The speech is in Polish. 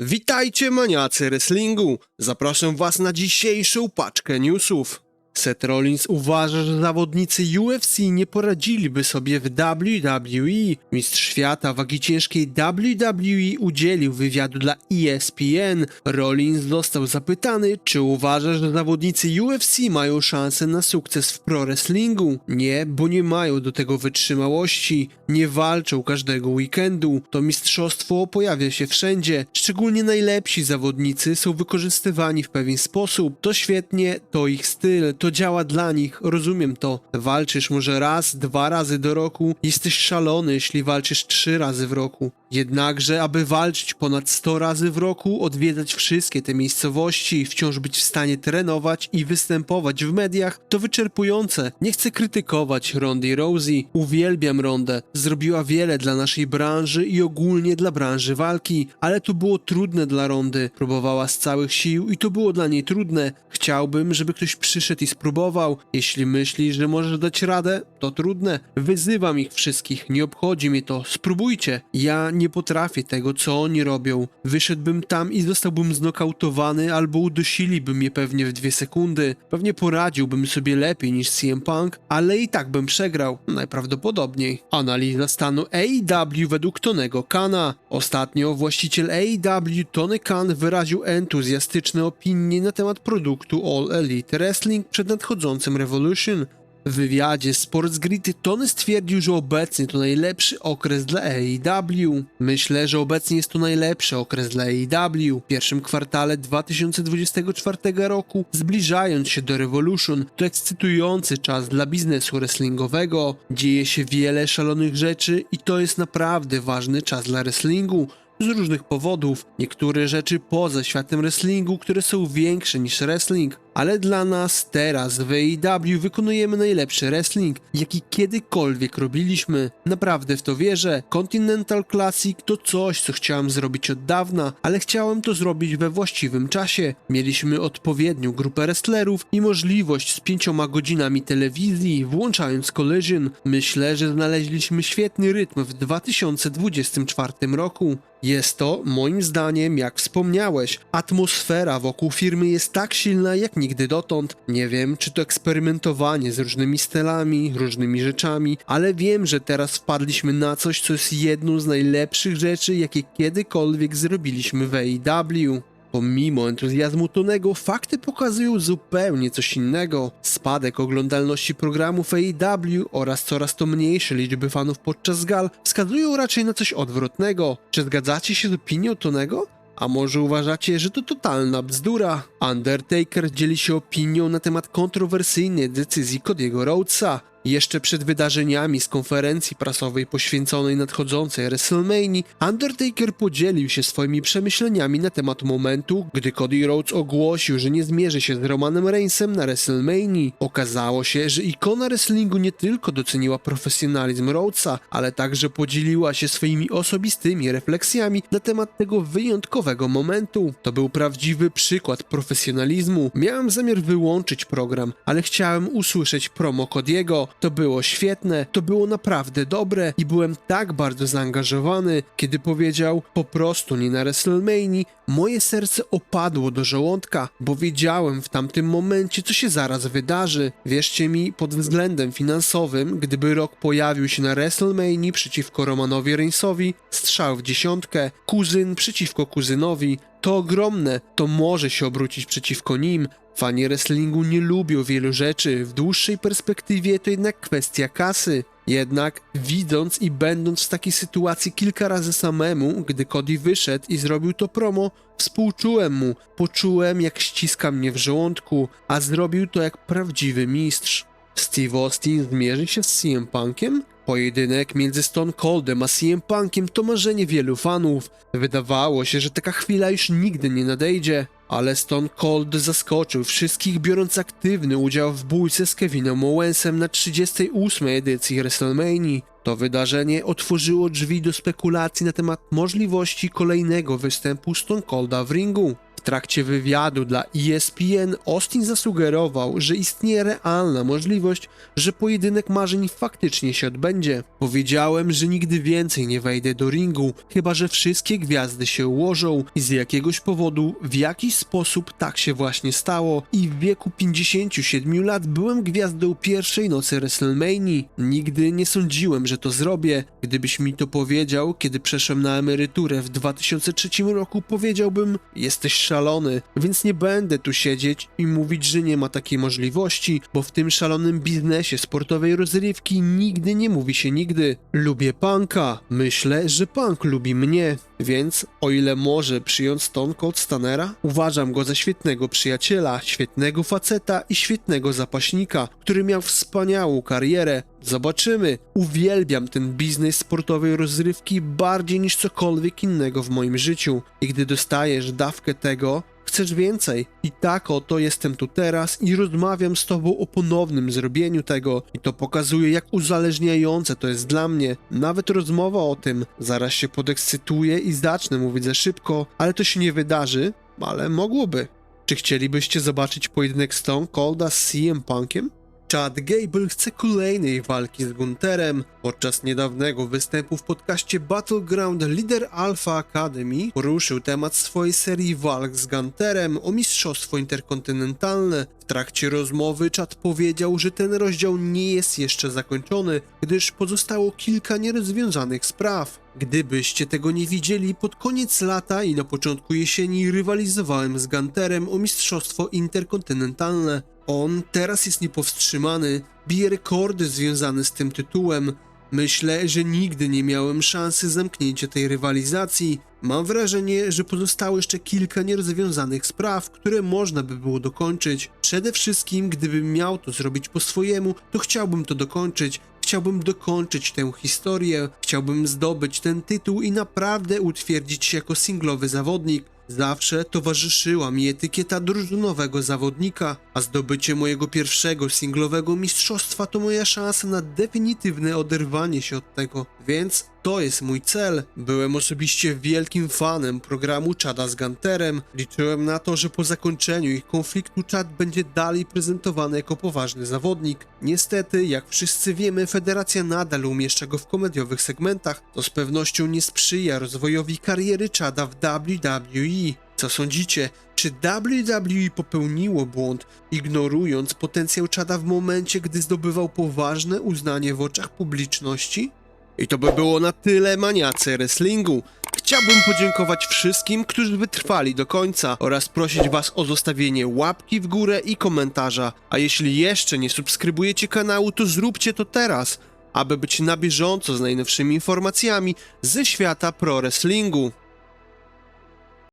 Witajcie maniacy wrestlingu! Zapraszam was na dzisiejszą paczkę newsów. Seth Rollins uważa, że zawodnicy UFC nie poradziliby sobie w WWE. Mistrz świata wagi ciężkiej WWE udzielił wywiadu dla ESPN. Rollins został zapytany, czy uważa, że zawodnicy UFC mają szansę na sukces w pro wrestlingu. Nie, bo nie mają do tego wytrzymałości. Nie walczą każdego weekendu. To mistrzostwo pojawia się wszędzie. Szczególnie najlepsi zawodnicy są wykorzystywani w pewien sposób. To świetnie, to ich styl, to działa dla nich, rozumiem to. Walczysz może raz, dwa razy do roku, jesteś szalony, jeśli walczysz trzy razy w roku. Jednakże, aby walczyć ponad 100 razy w roku, odwiedzać wszystkie te miejscowości, wciąż być w stanie trenować i występować w mediach, to wyczerpujące. Nie chcę krytykować Rondy Rousey, uwielbiam Rondę. Zrobiła wiele dla naszej branży i ogólnie dla branży walki, ale to było trudne dla Rondy. Próbowała z całych sił i to było dla niej trudne. Chciałbym, żeby ktoś przyszedł i spróbował. Jeśli myślisz, że możesz dać radę, to trudne. Wyzywam ich wszystkich, nie obchodzi mnie to. Spróbujcie. Ja nie potrafię tego, co oni robią. Wyszedłbym tam i zostałbym znokautowany, albo udusiliby mnie pewnie w dwie sekundy. Pewnie poradziłbym sobie lepiej niż CM Punk, ale i tak bym przegrał. Najprawdopodobniej. Analiza stanu AEW według Tonego Kana. Ostatnio właściciel AEW Tony Khan wyraził entuzjastyczne opinie na temat produktu All Elite Wrestling przed nadchodzącym Revolution. W wywiadzie Sports Grid Tony stwierdził, że obecnie to najlepszy okres dla AEW. Myślę, że obecnie jest to najlepszy okres dla AEW. W pierwszym kwartale 2024 roku, zbliżając się do Revolution, to ekscytujący czas dla biznesu wrestlingowego. Dzieje się wiele szalonych rzeczy i to jest naprawdę ważny czas dla wrestlingu z różnych powodów. Niektóre rzeczy poza światem wrestlingu, które są większe niż wrestling, ale dla nas teraz w AEW wykonujemy najlepszy wrestling, jaki kiedykolwiek robiliśmy. Naprawdę w to wierzę. Continental Classic to coś, co chciałem zrobić od dawna, ale chciałem to zrobić we właściwym czasie. Mieliśmy odpowiednią grupę wrestlerów i możliwość z pięcioma godzinami telewizji, włączając Collision. Myślę, że znaleźliśmy świetny rytm w 2024 roku. Jest to, moim zdaniem, jak wspomniałeś, atmosfera wokół firmy jest tak silna jak nigdy dotąd. Nie wiem, czy to eksperymentowanie z różnymi stylami, różnymi rzeczami, ale wiem, że teraz wpadliśmy na coś, co jest jedną z najlepszych rzeczy, jakie kiedykolwiek zrobiliśmy w AEW. Pomimo entuzjazmu Tonego, fakty pokazują zupełnie coś innego. Spadek oglądalności programów AEW oraz coraz to mniejsze liczby fanów podczas gal wskazują raczej na coś odwrotnego. Czy zgadzacie się z opinią Tonego? A może uważacie, że to totalna bzdura? Undertaker dzieli się opinią na temat kontrowersyjnej decyzji Cody'ego Rhodesa. Jeszcze przed wydarzeniami z konferencji prasowej poświęconej nadchodzącej WrestleMania, Undertaker podzielił się swoimi przemyśleniami na temat momentu, gdy Cody Rhodes ogłosił, że nie zmierzy się z Romanem Reignsem na WrestleMania. Okazało się, że ikona wrestlingu nie tylko doceniła profesjonalizm Rhodesa, ale także podzieliła się swoimi osobistymi refleksjami na temat tego wyjątkowego momentu. To był prawdziwy przykład profesjonalizmu. Miałem zamiar wyłączyć program, ale chciałem usłyszeć promo Cody'ego. To było świetne, to było naprawdę dobre i byłem tak bardzo zaangażowany, kiedy powiedział po prostu nie na WrestleMania, moje serce opadło do żołądka, bo wiedziałem w tamtym momencie, co się zaraz wydarzy. Wierzcie mi, pod względem finansowym, gdyby rok pojawił się na WrestleMania przeciwko Romanowi Reignsowi, strzał w dziesiątkę, kuzyn przeciwko kuzynowi, to ogromne, to może się obrócić przeciwko nim. Fani wrestlingu nie lubią wielu rzeczy, w dłuższej perspektywie to jednak kwestia kasy. Jednak, widząc i będąc w takiej sytuacji kilka razy samemu, gdy Cody wyszedł i zrobił to promo, współczułem mu, poczułem jak ściska mnie w żołądku, a zrobił to jak prawdziwy mistrz. Steve Austin zmierzy się z CM Punkiem? Pojedynek między Stone Coldem a CM Punkiem to marzenie wielu fanów. Wydawało się, że taka chwila już nigdy nie nadejdzie, ale Stone Cold zaskoczył wszystkich biorąc aktywny udział w bójce z Kevinem Owensem na 38. edycji WrestleMania. To wydarzenie otworzyło drzwi do spekulacji na temat możliwości kolejnego występu Stone Colda w ringu. Trakcie wywiadu dla ESPN Austin zasugerował, że istnieje realna możliwość, że pojedynek marzeń faktycznie się odbędzie. Powiedziałem, że nigdy więcej nie wejdę do ringu, chyba że wszystkie gwiazdy się ułożą i z jakiegoś powodu w jakiś sposób tak się właśnie stało i w wieku 57 lat byłem gwiazdą pierwszej nocy WrestleMania. Nigdy nie sądziłem, że to zrobię. Gdybyś mi to powiedział, kiedy przeszłem na emeryturę w 2003 roku, powiedziałbym, jesteś szalony, więc nie będę tu siedzieć i mówić, że nie ma takiej możliwości, bo w tym szalonym biznesie sportowej rozrywki nigdy nie mówi się nigdy. Lubię punka, myślę, że punk lubi mnie, więc o ile może przyjąć Stone Cold Stannera, uważam go za świetnego przyjaciela, świetnego faceta i świetnego zapaśnika, który miał wspaniałą karierę. Zobaczymy. Uwielbiam ten biznes sportowej rozrywki bardziej niż cokolwiek innego w moim życiu. I gdy dostajesz dawkę tego, chcesz więcej. I tak oto jestem tu teraz i rozmawiam z tobą o ponownym zrobieniu tego. I to pokazuje, jak uzależniające to jest dla mnie. Nawet rozmowa o tym. Zaraz się podekscytuję i zacznę mówić za szybko, ale to się nie wydarzy, ale mogłoby. Czy chcielibyście zobaczyć pojedynek Stone Colda z CM Punkiem? Chad Gable chce kolejnej walki z Gunterem. Podczas niedawnego występu w podcaście Battleground lider Alpha Academy poruszył temat swojej serii walk z Gunterem o mistrzostwo interkontynentalne. W trakcie rozmowy Chad powiedział, że ten rozdział nie jest jeszcze zakończony, gdyż pozostało kilka nierozwiązanych spraw. Gdybyście tego nie widzieli, pod koniec lata i na początku jesieni rywalizowałem z Gunterem o mistrzostwo interkontynentalne. On teraz jest niepowstrzymany, bije rekordy związane z tym tytułem. Myślę, że nigdy nie miałem szansy zamknięcia tej rywalizacji. Mam wrażenie, że pozostało jeszcze kilka nierozwiązanych spraw, które można by było dokończyć. Przede wszystkim, gdybym miał to zrobić po swojemu, to chciałbym to dokończyć. Chciałbym dokończyć tę historię, chciałbym zdobyć ten tytuł i naprawdę utwierdzić się jako singlowy zawodnik. Zawsze towarzyszyła mi etykieta drużynowego zawodnika, a zdobycie mojego pierwszego singlowego mistrzostwa to moja szansa na definitywne oderwanie się od tego, więc to jest mój cel. Byłem osobiście wielkim fanem programu Chada z Gunterem. Liczyłem na to, że po zakończeniu ich konfliktu Chad będzie dalej prezentowany jako poważny zawodnik. Niestety, jak wszyscy wiemy, federacja nadal umieszcza go w komediowych segmentach. To z pewnością nie sprzyja rozwojowi kariery Chada w WWE. Co sądzicie? Czy WWE popełniło błąd, ignorując potencjał Chada w momencie, gdy zdobywał poważne uznanie w oczach publiczności? I to by było na tyle maniacy wrestlingu. Chciałbym podziękować wszystkim, którzy wytrwali do końca oraz prosić was o zostawienie łapki w górę i komentarza. A jeśli jeszcze nie subskrybujecie kanału, to zróbcie to teraz, aby być na bieżąco z najnowszymi informacjami ze świata pro wrestlingu.